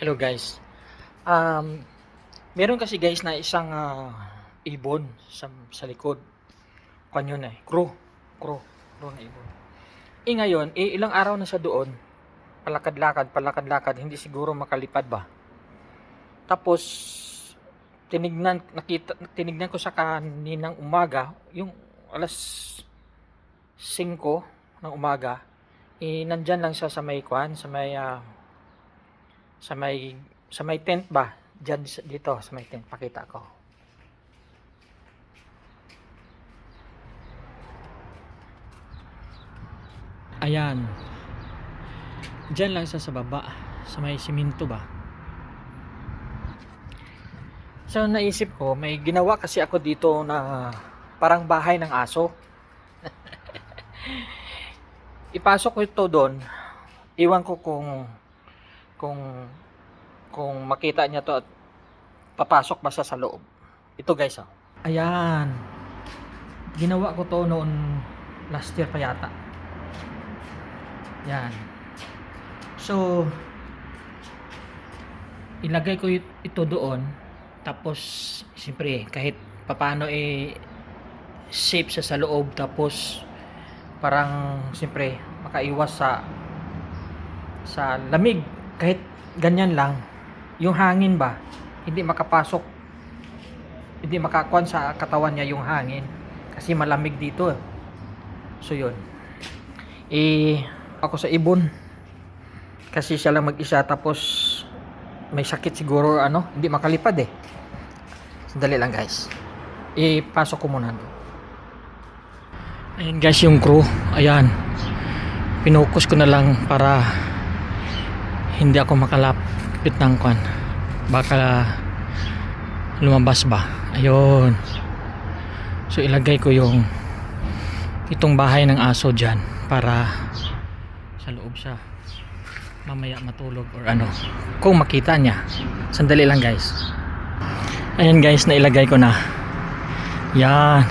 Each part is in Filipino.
Hello guys. Um, meron kasi guys na isang ah, ibon sa, sa likod. Kwan yun eh. Crow. Crow. Crow na ibon. Eh ngayon, eh, ilang araw na siya doon. Palakad-lakad, palakad-lakad. Hindi siguro makalipad ba? Tapos, tinignan, nakita, tinignan ko sa kaninang umaga, yung alas 5 ng umaga, eh, nandyan lang siya sa may kwan, sa may, ah, sa may, sa may tent ba? Diyan, sa- dito, sa may tent. Pakita ko. Ayan. Diyan lang siya sa baba. Sa may siminto ba? So, naisip ko, may ginawa kasi ako dito na parang bahay ng aso. Ipasok ko ito doon. Iwan ko kung kung kung makita niya to at papasok ba siya sa loob. Ito guys oh. Ayan. Ginawa ko to noon last year pa yata. Yan. So ilagay ko it- ito doon tapos siyempre kahit papano eh safe siya sa loob tapos parang siyempre makaiwas sa sa lamig kahit ganyan lang yung hangin ba hindi makapasok hindi makakuan sa katawan niya yung hangin kasi malamig dito eh. so yun. Eh ako sa ibon kasi siya lang mag-isa tapos may sakit siguro ano hindi makalipad eh. Sandali lang guys. Ipasok ko muna doon. Ayan guys yung crew. Ayan. Pinukus ko na lang para hindi ako makalapit ng kwan. Baka lumabas ba? Ayun. So ilagay ko yung itong bahay ng aso dyan para sa loob siya mamaya matulog or ano. Kung makita niya. Sandali lang guys. Ayan guys nailagay ko na. Yan.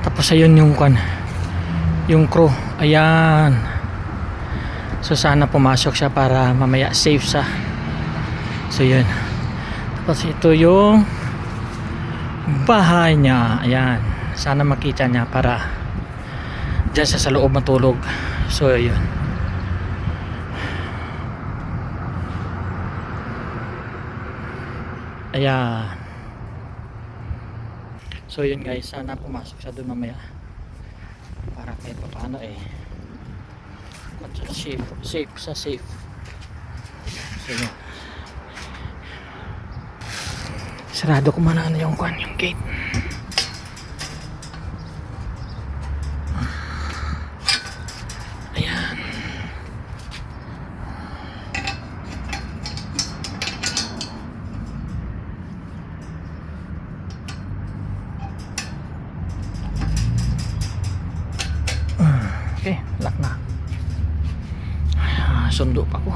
Tapos ayun yung kwan. Yung crew. Ayan So sana pumasok siya para mamaya safe siya. So yun. Tapos ito yung bahay niya. Ayan. Sana makita niya para dyan siya sa loob matulog. So yun. Ayan. So yun guys, sana pumasok siya doon mamaya. Para kahit pa paano eh sa safe, safe sa safe. So. Sarado ko muna ano yung kwan, yung gate. Ayan. Okay, lock na. Ah, sundo pa ako.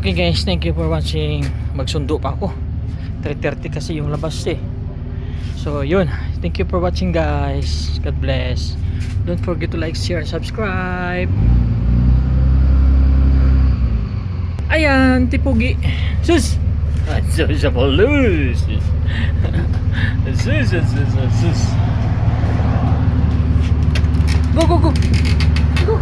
Okay guys. Thank you for watching. Magsundo pa ako. 3.30 kasi yung labas eh. So yun. Thank you for watching guys. God bless. Don't forget to like share and subscribe. Ayan tipugi. Sus! Sus! Sus sus sus sus sus. Go go go. Go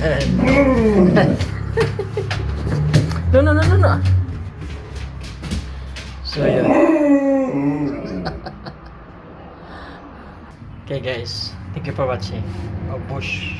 no, no, no, no, no. So, yun. okay, guys. Thank you for watching. Oh, bush.